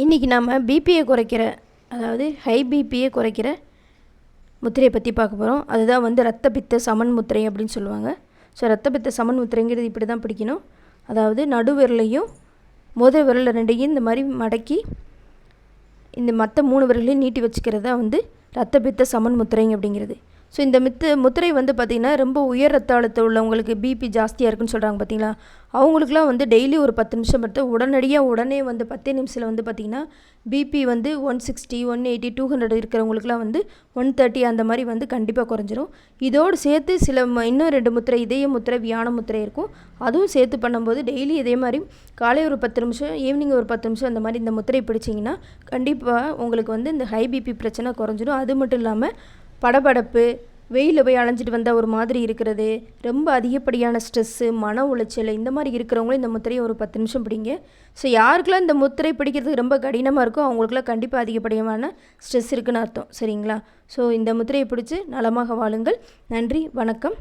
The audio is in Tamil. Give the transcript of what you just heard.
இன்றைக்கி நம்ம பிபியை குறைக்கிற அதாவது ஹை பிபியை குறைக்கிற முத்திரையை பற்றி பார்க்க போகிறோம் அதுதான் வந்து ரத்த பித்த சமன் முத்திரை அப்படின்னு சொல்லுவாங்க. ஸோ ரத்த பித்த சமன் முத்திரைங்கிறது இப்படி தான் பிடிக்கணும். அதாவது நடுவிரலையும் விரலையும் மோதிர விரல் ரெண்டையும் இந்த மாதிரி மடக்கி இந்த மற்ற மூணு விரலையும் நீட்டி வச்சுக்கிறது தான் வந்து ரத்த பித்த சமன் முத்திரைங்க அப்படிங்கிறது. ஸோ இந்த மித்து முத்திரை வந்து பார்த்திங்கன்னா ரொம்ப உயர் ரத்த அழுத்தம் உள்ளவங்களுக்கு பிபி ஜாஸ்தியாக இருக்குன்னு சொல்கிறாங்க பார்த்தீங்களா அவங்களுக்குலாம் வந்து டெய்லி ஒரு பத்து நிமிஷம் எடுத்து உடனடியாக உடனே வந்து பத்தே நிமிஷத்தில் வந்து பார்த்திங்கன்னா பிபி வந்து one sixty one eighty two hundred இருக்கிறவங்களுக்குலாம் வந்து ஒன் தேர்ட்டி அந்த மாதிரி வந்து கண்டிப்பாக குறைஞ்சிரும். இதோடு சேர்த்து சில இன்னும் ரெண்டு முத்திரை இதய முத்திரை வியான முத்திரை இருக்கும். அதுவும் சேர்த்து பண்ணும்போது டெய்லி இதே மாதிரி காலை ஒரு பத்து நிமிஷம் ஈவினிங் ஒரு பத்து நிமிஷம் அந்த மாதிரி இந்த முத்திரை பிடிச்சிங்கன்னா கண்டிப்பாக உங்களுக்கு வந்து இந்த ஹை பிபி பிரச்சனை குறைஞ்சிரும். அது மட்டும் இல்லாமல் படபடப்பு வெயிலில் போய் அலைஞ்சிட்டு வந்தால் ஒரு மாதிரி இருக்கிறது ரொம்ப அதிகப்படியான ஸ்ட்ரெஸ்ஸு மன உளைச்சல் இந்த மாதிரி இருக்கிறவங்களும் இந்த முத்திரையை ஒரு பத்து நிமிஷம் பிடிங்க. ஸோ யாருக்கெல்லாம் இந்த முத்திரை பிடிக்கிறதுக்கு ரொம்ப கடினமாக இருக்கோ அவங்களுக்குலாம் கண்டிப்பாக அதிகப்படியான ஸ்ட்ரெஸ் இருக்குன்னு அர்த்தம். சரிங்களா? ஸோ இந்த முத்திரையை பிடிச்சி நலமாக வாழுங்கள். நன்றி வணக்கம்.